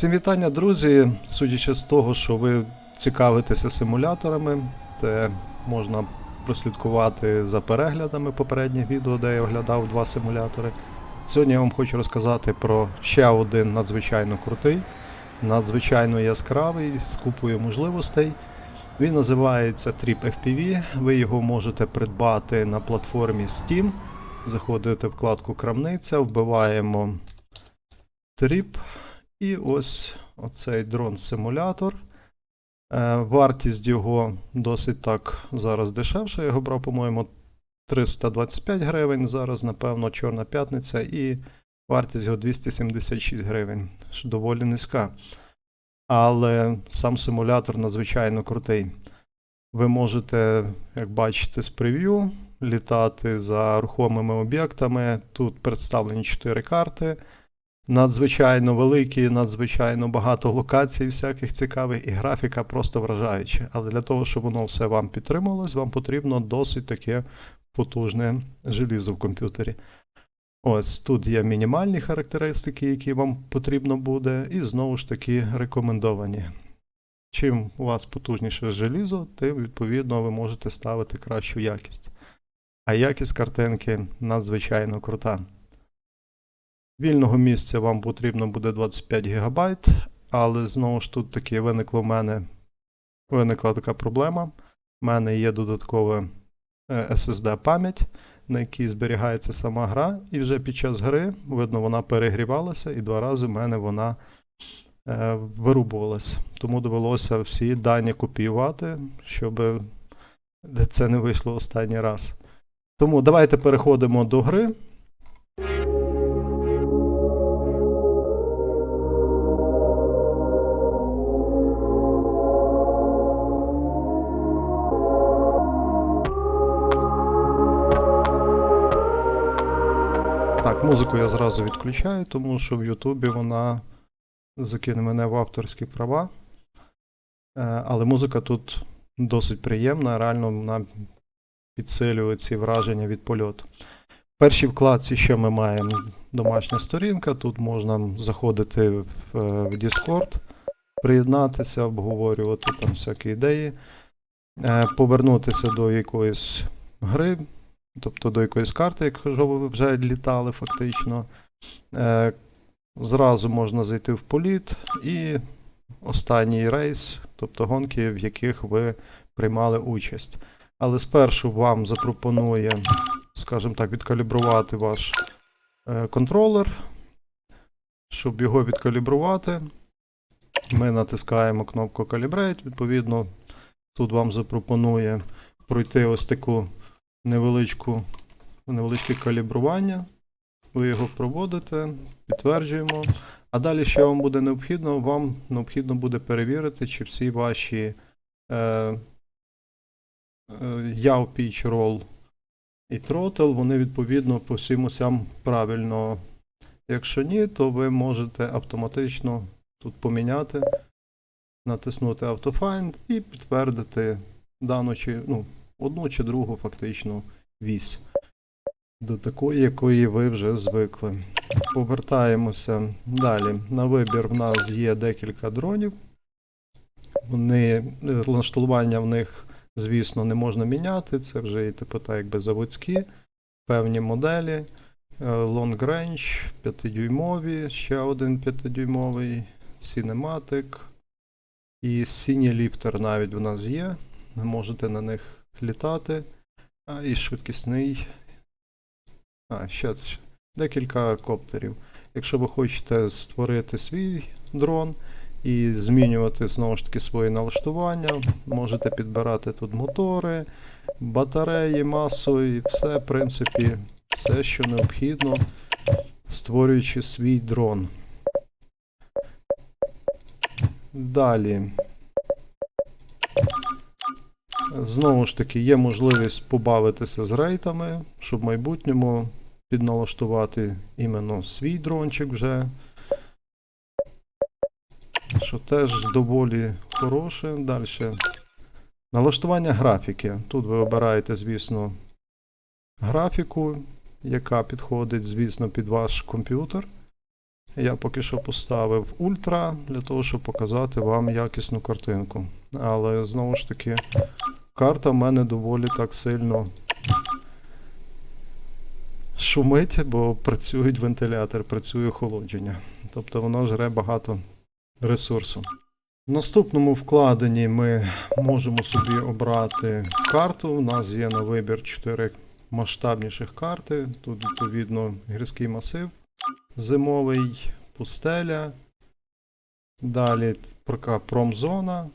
Всім вітання, друзі. Судячи з того, що ви цікавитеся симуляторами, це можна прослідкувати за переглядами попередніх відео, де я оглядав два симулятори. Сьогодні я вам хочу розказати про ще один надзвичайно крутий, надзвичайно яскравий з купою можливостей. Він називається Trip FPV. Ви його можете придбати на платформі Steam. Заходите в вкладку Крамниця, вбиваємо Trip. І ось оцей дрон-симулятор. Е, вартість його досить так зараз дешевша. Я його брав, по-моєму, 325 гривень. Зараз, напевно, Чорна п'ятниця, і вартість його 276 гривень, що доволі низька. Але сам симулятор надзвичайно крутий. Ви можете, як бачите, з прев'ю літати за рухомими об'єктами. Тут представлені 4 карти надзвичайно великі, надзвичайно багато локацій всяких цікавих, і графіка просто вражаюча. Але для того, щоб воно все вам підтримувалось, вам потрібно досить таке потужне желізо в комп'ютері. Ось тут є мінімальні характеристики, які вам потрібно буде, і знову ж таки рекомендовані. Чим у вас потужніше желізо, тим відповідно ви можете ставити кращу якість. А якість картинки надзвичайно крута. Вільного місця вам потрібно буде 25 ГБ, але знову ж тут таки виникло в мене виникла така проблема. У мене є додаткова е, SSD пам'ять, на якій зберігається сама гра, і вже під час гри, видно, вона перегрівалася, і два рази в мене вона е, вирубувалася. Тому довелося всі дані копіювати, щоб це не вийшло останній раз. Тому давайте переходимо до гри. Музику я зразу відключаю, тому що в Ютубі вона закине мене в авторські права. Е, Але музика тут досить приємна, реально вона підсилює ці враження від польоту. В першій вкладці, що ми маємо домашня сторінка, тут можна заходити в, е, в Discord, приєднатися, обговорювати там всякі ідеї, е, повернутися до якоїсь гри, тобто до якоїсь карти, якщо ви вже літали фактично. Е, Зразу можна зайти в політ і останній рейс, тобто гонки, в яких ви приймали участь. Але спершу вам запропонує, скажімо так, відкалібрувати ваш е, контролер. Щоб його відкалібрувати, ми натискаємо кнопку Calibrate. Відповідно, тут вам запропонує пройти ось таку невеличку, невеличке калібрування. Ви його проводите, підтверджуємо. А далі, що вам буде необхідно, вам необхідно буде перевірити, чи всі ваші е, е, yaw pitch roll і throttle, вони відповідно по всім осям правильно. Якщо ні, то ви можете автоматично тут поміняти, натиснути AutoFind і підтвердити дану чи ну, одну чи другу фактично вісь. До такої, якої ви вже звикли. Повертаємося далі. На вибір в нас є декілька дронів. Вони, налаштування в них, звісно, не можна міняти. Це вже і типу так, якби заводські, певні моделі. Е, Long Range, 5-дюймові, ще один 5-дюймовий, Cinematic. І синій ліфтер навіть у нас є. Можете на них літати. А і швидкісний. А, ще декілька коптерів. Якщо ви хочете створити свій дрон і змінювати знову ж таки свої налаштування, можете підбирати тут мотори, батареї, масу і все, в принципі, все, що необхідно, створюючи свій дрон. Далі. Знову ж таки, є можливість побавитися з рейтами, щоб в майбутньому підналаштувати іменно свій дрончик вже. Що теж доволі хороше. Далі. Налаштування графіки. Тут ви обираєте, звісно, графіку, яка підходить, звісно, під ваш комп'ютер. Я поки що поставив ультра для того, щоб показати вам якісну картинку. Але знову ж таки, карта в мене доволі так сильно шумить, бо працюють вентилятор, працює охолодження. Тобто воно жре багато ресурсу. В наступному вкладенні ми можемо собі обрати карту. У нас є на вибір 4 масштабніших карти. Тут, відповідно, гірський масив, зимовий, пустеля. Далі промзона.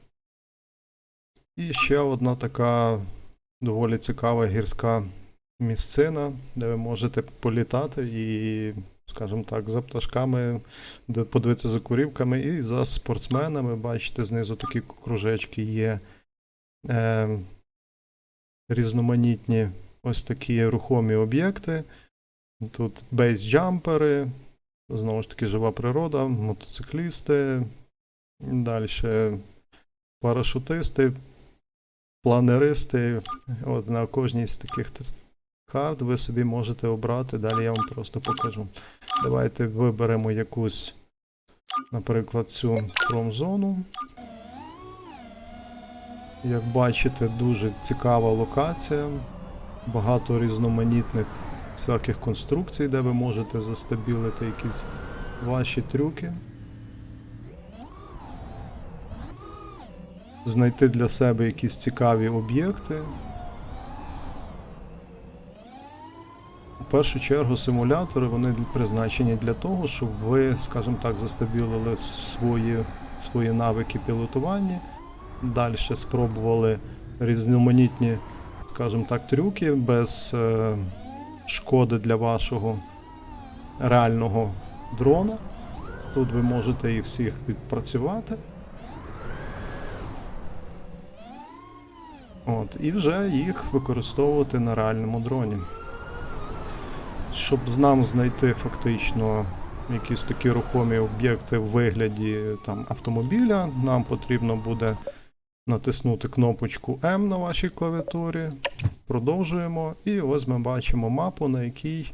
І ще одна така доволі цікава гірська місцина, де ви можете політати і, скажімо так, за пташками, подивитися за курівками і за спортсменами. Бачите, знизу такі кружечки є. Е, різноманітні ось такі рухомі об'єкти. Тут бейсджампери, знову ж таки, жива природа, мотоциклісти, далі парашутисти, планеристи. От на кожній з таких карт ви собі можете обрати. Далі я вам просто покажу. Давайте виберемо якусь, наприклад, цю промзону. Як бачите, дуже цікава локація. Багато різноманітних всяких конструкцій, де ви можете застабілити якісь ваші трюки. Знайти для себе якісь цікаві об'єкти. У першу чергу симулятори вони призначені для того, щоб ви, скажімо так, застабілили свої, свої навики пілотування. Далі спробували різноманітні, скажімо так, трюки без е, шкоди для вашого реального дрона. Тут ви можете їх всіх відпрацювати. От, і вже їх використовувати на реальному дроні. Щоб нам знайти фактично якісь такі рухомі об'єкти в вигляді там, автомобіля, нам потрібно буде натиснути кнопочку M на вашій клавіатурі. Продовжуємо. І ось ми бачимо мапу, на якій,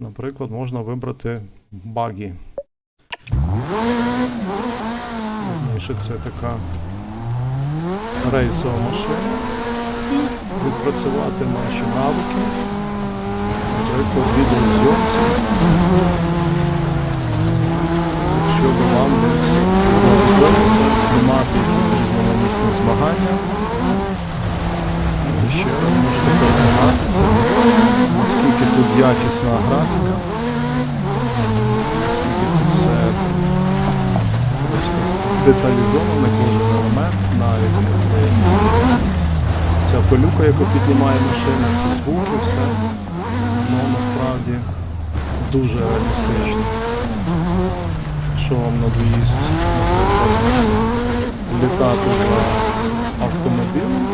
наприклад, можна вибрати багі. Це така рейсова машина. Відпрацювати наші навики. Наприклад, відеозйомці. Якщо би вам десь знадобилося знімати якісь різноманітні змагання. І ще раз можете переконатися, наскільки тут якісна графіка, наскільки тут все просто деталізовано, кожен елемент, навіть ця пилюка, яку піднімає машина, ці звуки, все. Ну насправді дуже реалістично. Що вам надоїсть, наприклад, літати за автомобілем,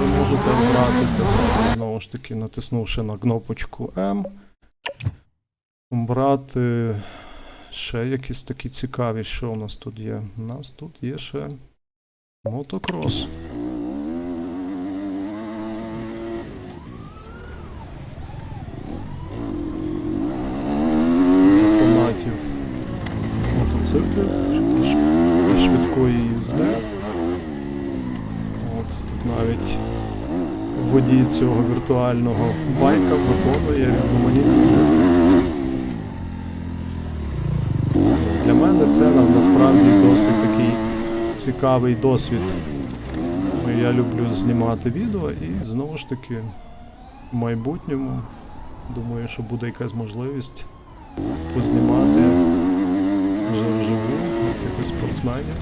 ви можете обрати для себе, знову ж таки, натиснувши на кнопочку M, обрати ще якісь такі цікаві, що у нас тут є. У нас тут є ще мотокрос. Фанатів мотоциклів чи ш- швидкої їзди. От тут навіть водій цього віртуального байка виконує різноманітні. Для мене це на- насправді досить такий цікавий досвід. Я люблю знімати відео і знову ж таки в майбутньому думаю, що буде якась можливість познімати вже вживу якихось спортсменів.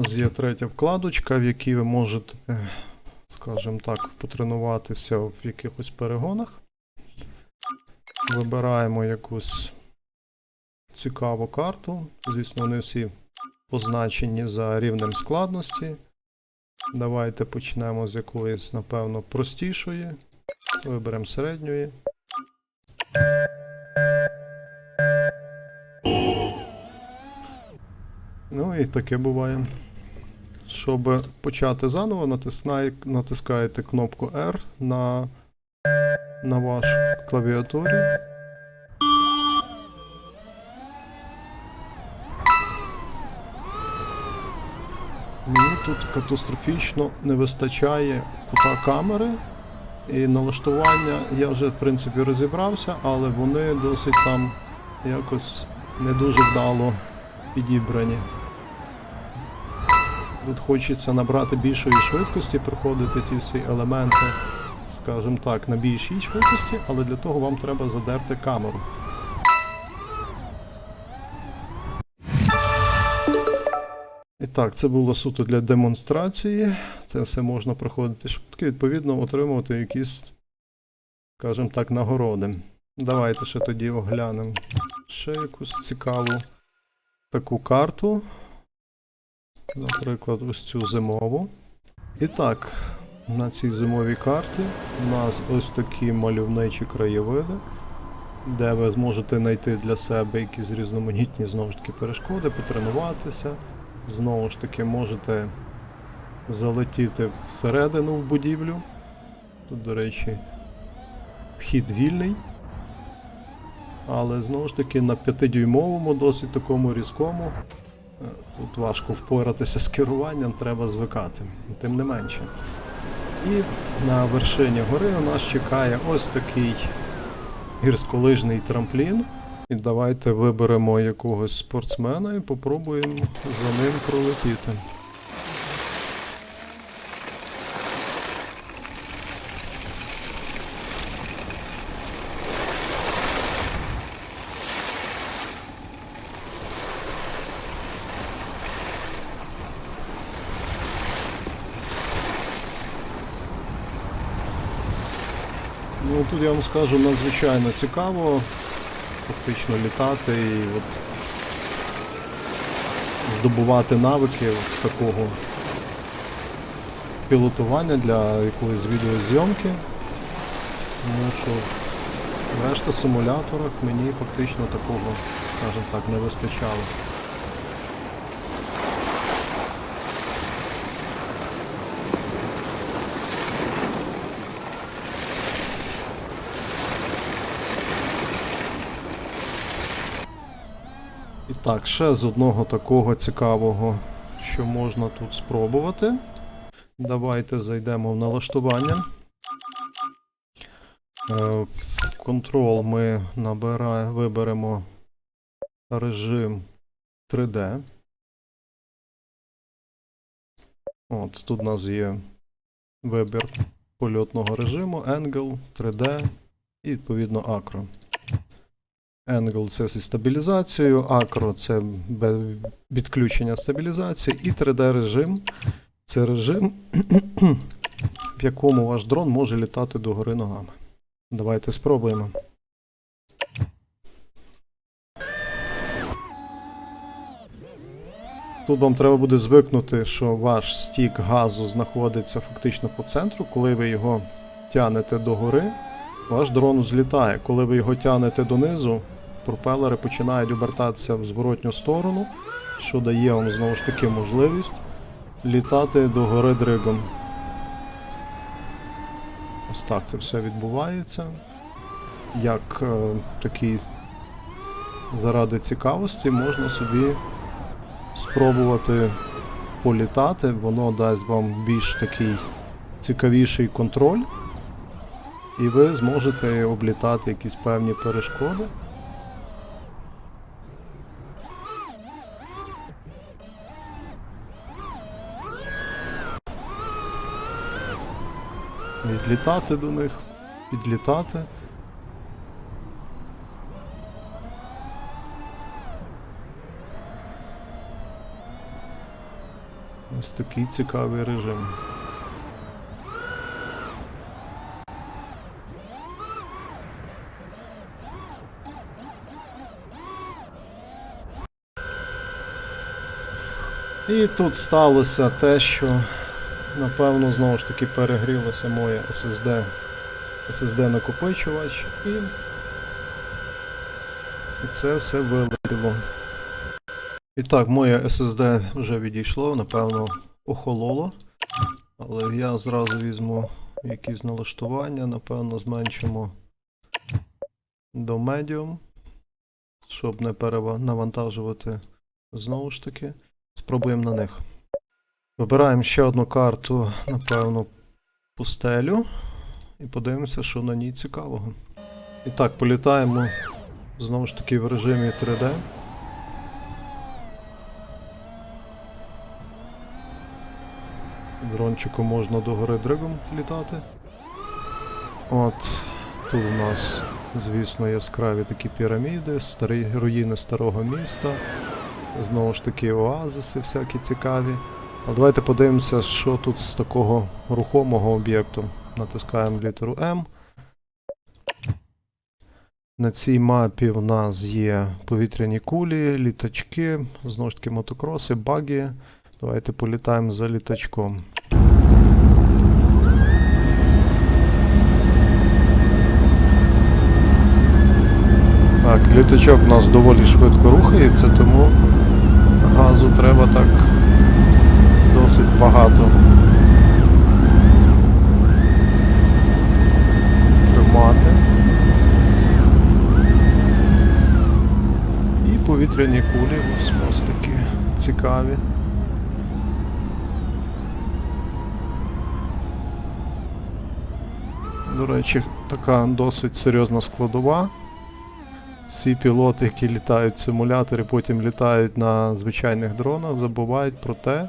Нас є третя вкладочка, в якій ви можете, е, скажімо так, потренуватися в якихось перегонах. Вибираємо якусь цікаву карту. Звісно, вони всі позначені за рівнем складності. Давайте почнемо з якоїсь, напевно, простішої. Виберемо середньої. Ну і таке буває. Щоб почати заново, натискаєте кнопку R на, на вашій клавіатурі. Мені тут катастрофічно не вистачає кута камери. І налаштування я вже в принципі розібрався, але вони досить там якось не дуже вдало підібрані. Тут хочеться набрати більшої швидкості, проходити ті всі елементи, скажімо так, на більшій швидкості, але для того вам треба задерти камеру. І так, це було суто для демонстрації. Це все можна проходити швидко, відповідно, отримувати якісь, скажімо так, нагороди. Давайте ще тоді оглянемо ще якусь цікаву таку карту. Наприклад, ось цю зимову. І так, на цій зимовій карті у нас ось такі мальовничі краєвиди, де ви зможете знайти для себе якісь різноманітні знову ж таки перешкоди, потренуватися. Знову ж таки, можете залетіти всередину в будівлю. Тут, до речі, вхід вільний. Але знову ж таки на 5-дюймовому, досить такому різкому. Тут важко впоратися з керуванням, треба звикати. Тим не менше. І на вершині гори у нас чекає ось такий гірськолижний трамплін. І давайте виберемо якогось спортсмена і попробуємо за ним пролетіти. Ну тут я вам скажу надзвичайно цікаво фактично літати і от здобувати навики от такого пілотування для якоїсь відеозйомки. Тому що решта симуляторах мені фактично такого, скажімо так, не вистачало. Так, ще з одного такого цікавого, що можна тут спробувати. Давайте зайдемо в налаштування. Е, контрол ми набира- виберемо режим 3D. От, тут у нас є вибір польотного режиму, Angle, 3D і відповідно Acro. Angle це зі стабілізацією, Acro це відключення стабілізації, і 3D режим це режим, в якому ваш дрон може літати догори ногами. Давайте спробуємо. Тут вам треба буде звикнути, що ваш стік газу знаходиться фактично по центру. Коли ви його тянете догори, ваш дрон злітає. Коли ви його тянете донизу, пропелери починають обертатися в зворотню сторону, що дає вам знову ж таки можливість літати догори дригом. Ось так це все відбувається. Як е, такий заради цікавості можна собі спробувати політати, воно дасть вам більш такий цікавіший контроль, і ви зможете облітати якісь певні перешкоди. Відлітати до них, підлітати. Ось такий цікавий режим. І тут сталося те, що напевно знову ж таки перегрілося моє SSD, SSD накопичувач і, і це все вилетіло. І так, моє SSD вже відійшло, напевно, охололо. Але я зразу візьму якісь налаштування, напевно, зменшимо до medium, щоб не перенавантажувати знову ж таки. Спробуємо на них. Вибираємо ще одну карту, напевно, пустелю. І подивимося, що на ній цікавого. І так, політаємо знову ж таки в режимі 3D. Дрончиком можна до гори дригом літати. От, тут у нас, звісно, яскраві такі піраміди, старі руїни старого міста. Знову ж таки, оазиси всякі цікаві. А давайте подивимося, що тут з такого рухомого об'єкту. Натискаємо літеру М. На цій мапі в нас є повітряні кулі, літачки, знову ж таки мотокроси, баги. Давайте політаємо за літачком. Так, літачок у нас доволі швидко рухається, тому газу треба так досить багато. Тримати. І повітряні кулі ось ось такі цікаві. До речі, така досить серйозна складова. Всі пілоти, які літають в симуляторі, потім літають на звичайних дронах, забувають про те,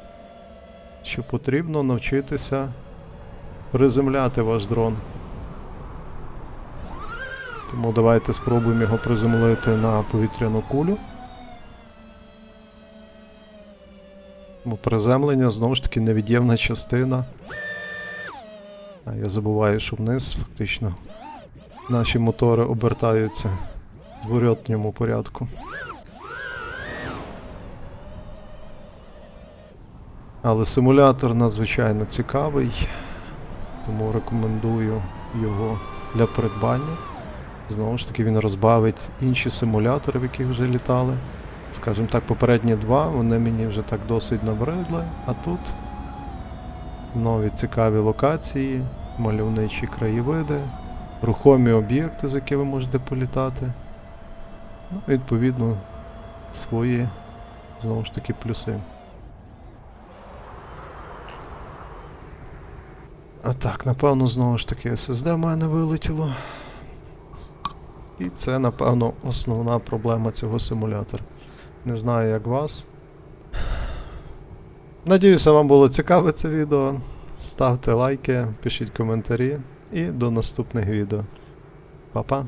що потрібно навчитися приземляти ваш дрон. Тому давайте спробуємо його приземлити на повітряну кулю. Бо приземлення знову ж таки невід'ємна частина. А я забуваю, що вниз фактично наші мотори обертаються в зворотньому порядку. Але симулятор надзвичайно цікавий, тому рекомендую його для придбання. Знову ж таки, він розбавить інші симулятори, в яких вже літали. Скажімо так, попередні два, вони мені вже так досить набридли, а тут нові цікаві локації, мальовничі краєвиди, рухомі об'єкти, з якими ви можете політати. Ну, відповідно, свої, знову ж таки, плюси. А так, напевно, знову ж таки SSD в мене вилетіло. І це, напевно, основна проблема цього симулятора. Не знаю, як вас. Надіюся, вам було цікаве це відео. Ставте лайки, пишіть коментарі і до наступних відео. Па-па!